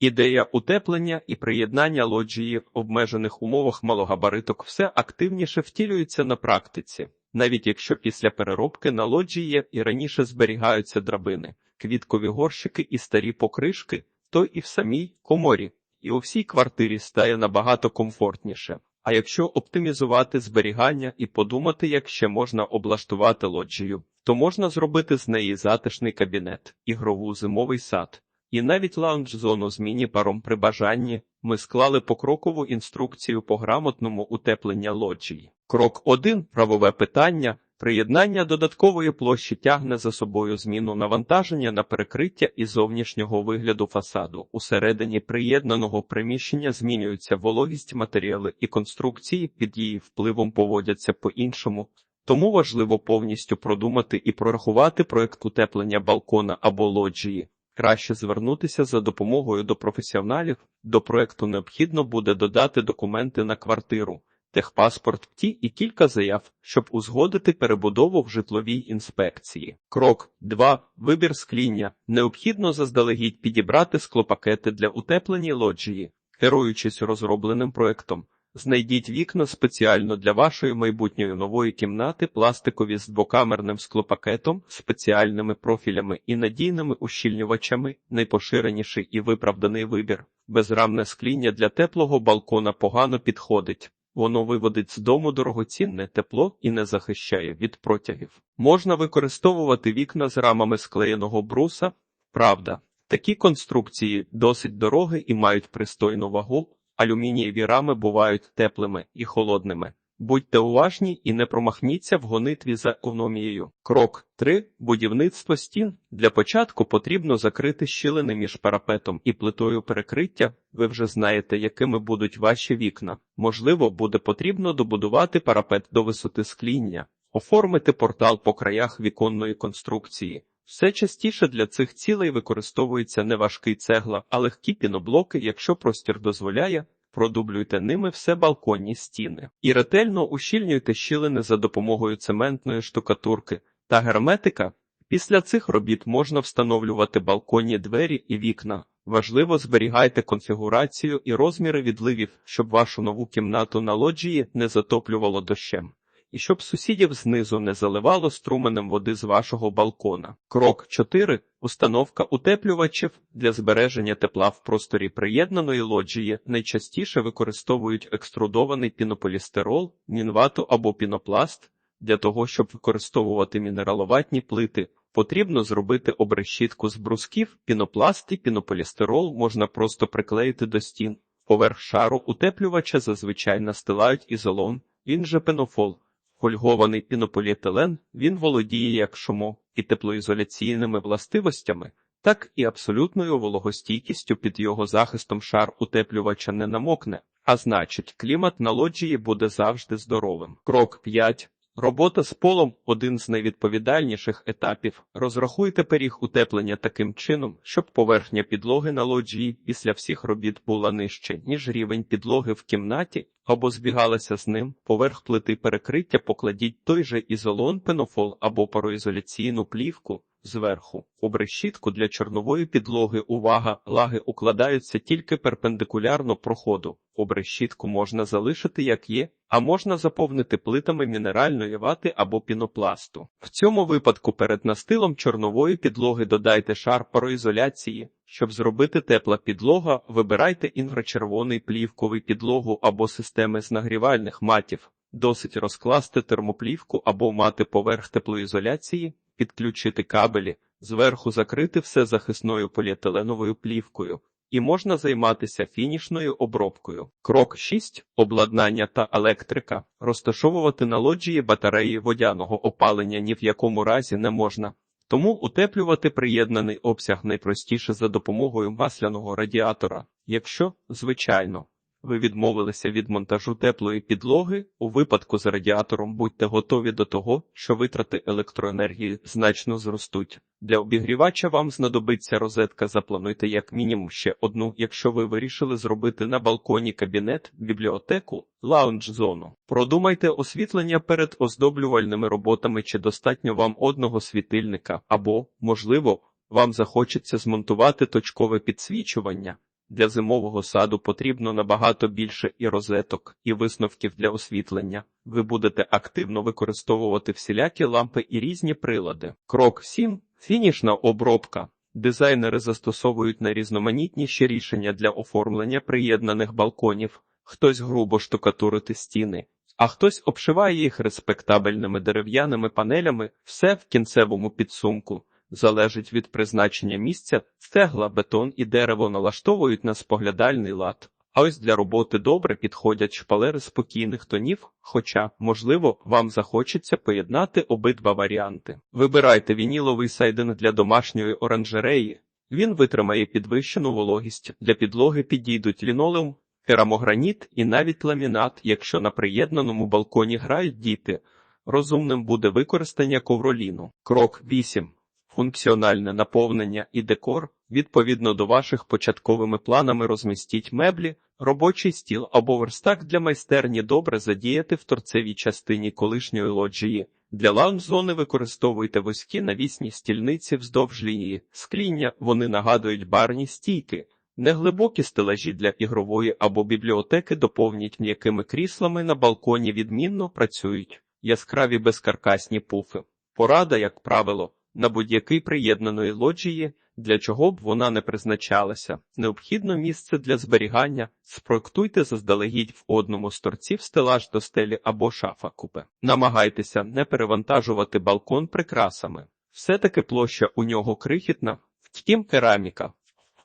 Ідея утеплення і приєднання лоджії в обмежених умовах малогабариток все активніше втілюється на практиці, навіть якщо після переробки на лоджії і раніше зберігаються драбини, квіткові горщики і старі покришки, то і в самій коморі, і у всій квартирі стає набагато комфортніше. А якщо оптимізувати зберігання і подумати, як ще можна облаштувати лоджію, то можна зробити з неї затишний кабінет, ігрову зимовий сад. І навіть лаунж-зону з міні-паром при бажанні ми склали покрокову інструкцію по грамотному утепленню лоджії. Крок 1. Правове питання. Приєднання додаткової площі тягне за собою зміну навантаження на перекриття і зовнішнього вигляду фасаду. Усередині приєднаного приміщення змінюється вологість матеріали і конструкції під її впливом поводяться по-іншому. Тому важливо повністю продумати і прорахувати проект утеплення балкона або лоджії. Краще звернутися за допомогою до професіоналів. До проекту необхідно буде додати документи на квартиру, техпаспорт ті і кілька заяв, щоб узгодити перебудову в житловій інспекції. Крок 2. Вибір скління. Необхідно заздалегідь підібрати склопакети для утеплення лоджії, керуючись розробленим проектом. Знайдіть вікна спеціально для вашої майбутньої нової кімнати, пластикові з двокамерним склопакетом, спеціальними профілями і надійними ущільнювачами, найпоширеніший і виправданий вибір. Безрамне скління для теплого балкона погано підходить. Воно виводить з дому дорогоцінне тепло і не захищає від протягів. Можна використовувати вікна з рамами склеєного бруса. Правда, такі конструкції досить дорогі і мають пристойну вагу. Алюмінієві рами бувають теплими і холодними. Будьте уважні і не промахніться в гонитві за економією. Крок 3. Будівництво стін. Для початку потрібно закрити щілини між парапетом і плитою перекриття. Ви вже знаєте, якими будуть ваші вікна. Можливо, буде потрібно добудувати парапет до висоти скління, оформити портал по краях віконної конструкції. Все частіше для цих цілей використовується не важкий цегла, а легкі піноблоки, якщо простір дозволяє, продублюйте ними все балконні стіни. І ретельно ущільнюйте щілини за допомогою цементної штукатурки та герметика. Після цих робіт можна встановлювати балконні двері і вікна. Важливо зберігайте конфігурацію і розміри відливів, щоб вашу нову кімнату на лоджії не затоплювало дощем і щоб сусідів знизу не заливало струменем води з вашого балкона. Крок 4. Установка утеплювачів для збереження тепла в просторі приєднаної лоджії найчастіше використовують екструдований пінополістирол, мінвату або пінопласт. Для того, щоб використовувати мінераловатні плити, потрібно зробити обрешітку з брусків, пінопласт і пінополістирол можна просто приклеїти до стін. Поверх шару утеплювача зазвичай настилають ізолон, він же пенофол. Фольгований пінополіетилен він володіє як шумо і теплоізоляційними властивостями, так і абсолютною вологостійкістю під його захистом шар утеплювача не намокне, а значить, клімат на лоджії буде завжди здоровим. Крок 5. Робота з полом один з найвідповідальніших етапів. Розрахуйте пиріг утеплення таким чином, щоб поверхня підлоги на лоджії після всіх робіт була нижче, ніж рівень підлоги в кімнаті, або збігалася з ним. Поверх плити перекриття покладіть той же ізолон, пенофол або пароізоляційну плівку. Зверху обрешітку для чорнової підлоги увага, лаги укладаються тільки перпендикулярно проходу. Обрешітку можна залишити як є, а можна заповнити плитами мінеральної вати або пінопласту. В цьому випадку перед настилом чорнової підлоги додайте шар пароізоляції. Щоб зробити тепла підлога, вибирайте інфрачервоний плівковий підлогу або системи з нагрівальних матів. Досить розкласти термоплівку або мати поверх теплоізоляції, підключити кабелі, зверху закрити все захисною поліетиленовою плівкою. І можна займатися фінішною обробкою. Крок 6. обладнання та електрика. Розташовувати на лоджії батареї водяного опалення ні в якому разі не можна. Тому утеплювати приєднаний обсяг найпростіше за допомогою масляного радіатора, якщо, звичайно, ви відмовилися від монтажу теплої підлоги, у випадку з радіатором будьте готові до того, що витрати електроенергії значно зростуть. Для обігрівача вам знадобиться розетка. Заплануйте як мінімум ще одну, якщо ви вирішили зробити на балконі кабінет, бібліотеку, лаунж-зону. Продумайте освітлення перед оздоблювальними роботами, чи достатньо вам одного світильника, або, можливо, вам захочеться змонтувати точкове підсвічування. Для зимового саду потрібно набагато більше і розеток, і висновків для освітлення. Ви будете активно використовувати всілякі лампи і різні прилади. Крок 7. Фінішна обробка. Дизайнери застосовують найрізноманітніші рішення для оформлення приєднаних балконів. Хтось грубо штукатурити стіни, а хтось обшиває їх респектабельними дерев'яними панелями. Все в кінцевому підсумку залежить від призначення місця, цегла, бетон і дерево налаштовують на споглядальний лад. А ось для роботи добре підходять шпалери спокійних тонів, хоча, можливо, вам захочеться поєднати обидва варіанти. Вибирайте вініловий сайдинг для домашньої оранжереї. Він витримає підвищену вологість. Для підлоги підійдуть лінолеум, керамограніт і навіть ламінат, якщо на приєднаному балконі грають діти. Розумним буде використання ковроліну. Крок 8. Функціональне наповнення і декор. Відповідно до ваших початковими планами розмістіть меблі, робочий стіл або верстак для майстерні добре задіяти в торцевій частині колишньої лоджії. Для лаунж-зони використовуйте вузькі навісні стільниці вздовж лінії. Скління вони нагадують барні стійки. Неглибокі стелажі для ігрової або бібліотеки доповніть м'якими кріслами на балконі відмінно працюють. Яскраві безкаркасні пуфи. Порада, як правило, на будь-який приєднаної лоджії, для чого б вона не призначалася. Необхідно місце для зберігання. Спроектуйте заздалегідь в одному з торців стелаж до стелі або шафа купе. Намагайтеся не перевантажувати балкон прикрасами. Все-таки площа у нього крихітна, втім кераміка.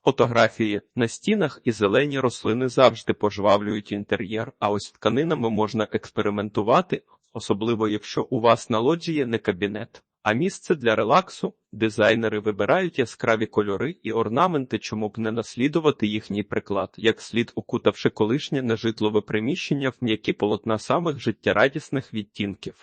Фотографії на стінах і зелені рослини завжди пожвавлюють інтер'єр, а ось тканинами можна експериментувати, особливо якщо у вас на лоджії не кабінет. А місце для релаксу дизайнери вибирають яскраві кольори і орнаменти, чому б не наслідувати їхній приклад, як слід укутавши колишнє нежитлове приміщення в м'які полотна самих життєрадісних відтінків.